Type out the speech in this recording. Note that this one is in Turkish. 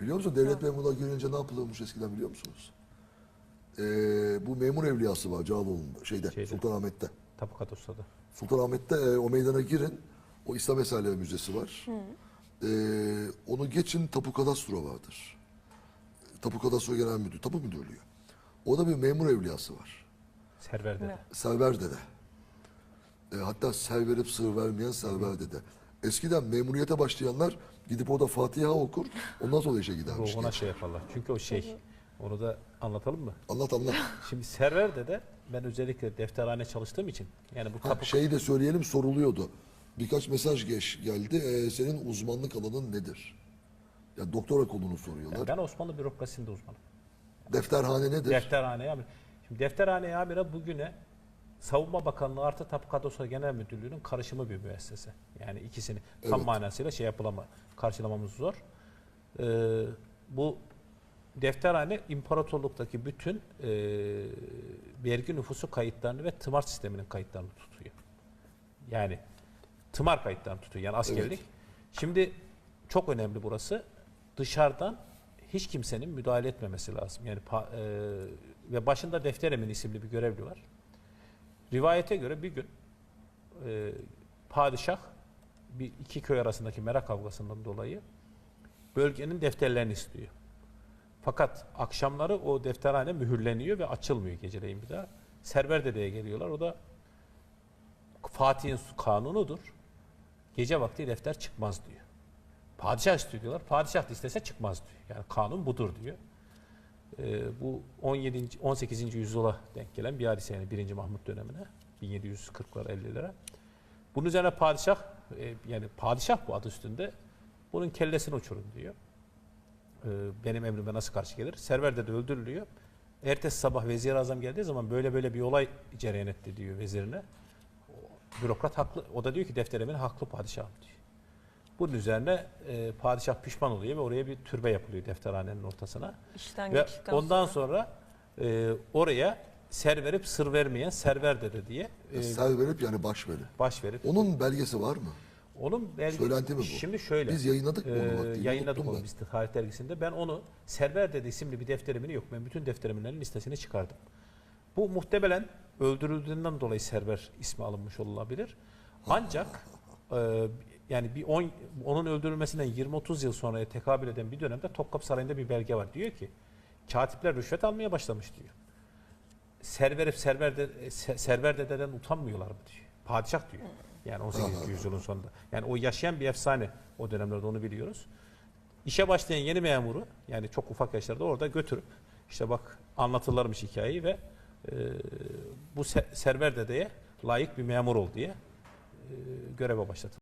Biliyor musun devlet memuruna girince ne yapılıyormuş eskiden biliyor musunuz? Ee, bu memur evliyası var Cağaloğlu'nda, şeyde, Şeyde. Sultanahmet'te. Tapu Kados'ta da. Sultanahmet'te e, o meydana girin. O İslam Eserleri Müzesi var. Ee, onu geçin Tapu Kadastro vardır. Tapu Kadastro Genel Müdür, Tapu Müdürlüğü. Orada bir memur evliyası var. Server dedi. Server dede. E, hatta ser verip sır vermeyen server dede. Eskiden memuriyete başlayanlar gidip orada Fatiha okur, ondan sonra işe gidermiş. Ruhuna şey yaparlar. Çünkü o şey. Onu da anlatalım mı? Anlat anlat. Şimdi serverde de ben özellikle defterhane çalıştığım için yani bu Ha, tapu şeyi de söyleyelim soruluyordu. Birkaç mesaj geç geldi. E, senin uzmanlık alanın nedir? Ya doktora kolunu soruyorlar. ben Osmanlı bürokrasisinde uzmanım. Defterhane nedir? Defterhane amir. Şimdi defterhane amire bugüne Savunma Bakanlığı artı Tapu Kadastro Genel Müdürlüğü'nün karışımı bir müessese. Yani ikisini tam Evet. manasıyla şey yapılama, karşılamamız zor. Ee, bu defterhane imparatorluktaki bütün e, vergi nüfusu kayıtlarını ve tımar sisteminin kayıtlarını tutuyor. Yani tımar kayıtlarını tutuyor yani askerlik. Şimdi çok önemli burası. Dışarıdan hiç kimsenin müdahale etmemesi lazım. Yani e, ve başında defter emin isimli bir görevli var. Rivayete göre bir gün e, padişah bir iki köy arasındaki merak kavgasından dolayı bölgenin defterlerini istiyor. Fakat akşamları o defterhane mühürleniyor ve açılmıyor geceleyin bir daha. Server dedeye geliyorlar. O da Fatih'in kanunudur. Gece vakti defter çıkmaz diyor. Padişah istiyor diyorlar. Padişah da istese çıkmaz diyor. Yani kanun budur diyor. Ee, bu 17. 18. yüzyıla denk gelen bir hadise yani 1. Mahmut dönemine 1740'lar 50'lere. Bunun üzerine padişah e, yani padişah bu adı üstünde bunun kellesini uçurun diyor. Ee, benim emrime nasıl karşı gelir? Server de öldürülüyor. Ertesi sabah vezir azam geldiği zaman böyle böyle bir olay cereyan etti diyor vezirine. Bürokrat haklı. O da diyor ki defterimin haklı padişahım diyor. Bunun üzerine e, padişah pişman oluyor ve oraya bir türbe yapılıyor defterhanenin ortasına. İşten Ve ondan sonra e, oraya ser verip sır vermeyen server dede diye e, Ser verip yani baş verip. baş verip Onun belgesi var mı? onun belge, Söylenti mi bu? Şimdi şöyle. Biz yayınladık mı onu e, vaktiyle? Yayınladık onu biz tarih dergisinde. Ben onu Server Dede isimli bir defterimin yok. Ben bütün defterimin listesini çıkardım. Bu muhtemelen öldürüldüğünden dolayı Server ismi alınmış olabilir. Ancak e, yani bir on, onun öldürülmesinden 20-30 yıl sonraya tekabül eden bir dönemde Topkapı Sarayı'nda bir belge var. Diyor ki katipler rüşvet almaya başlamış diyor. Server server de, se- server dededen utanmıyorlar mı diyor. Padişah diyor. Yani 18. yüzyılın sonunda. Yani o yaşayan bir efsane o dönemlerde onu biliyoruz. İşe başlayan yeni memuru yani çok ufak yaşlarda orada götürüp işte bak anlatırlarmış hikayeyi ve e, bu se- server dedeye layık bir memur ol diye e, göreve başlatın.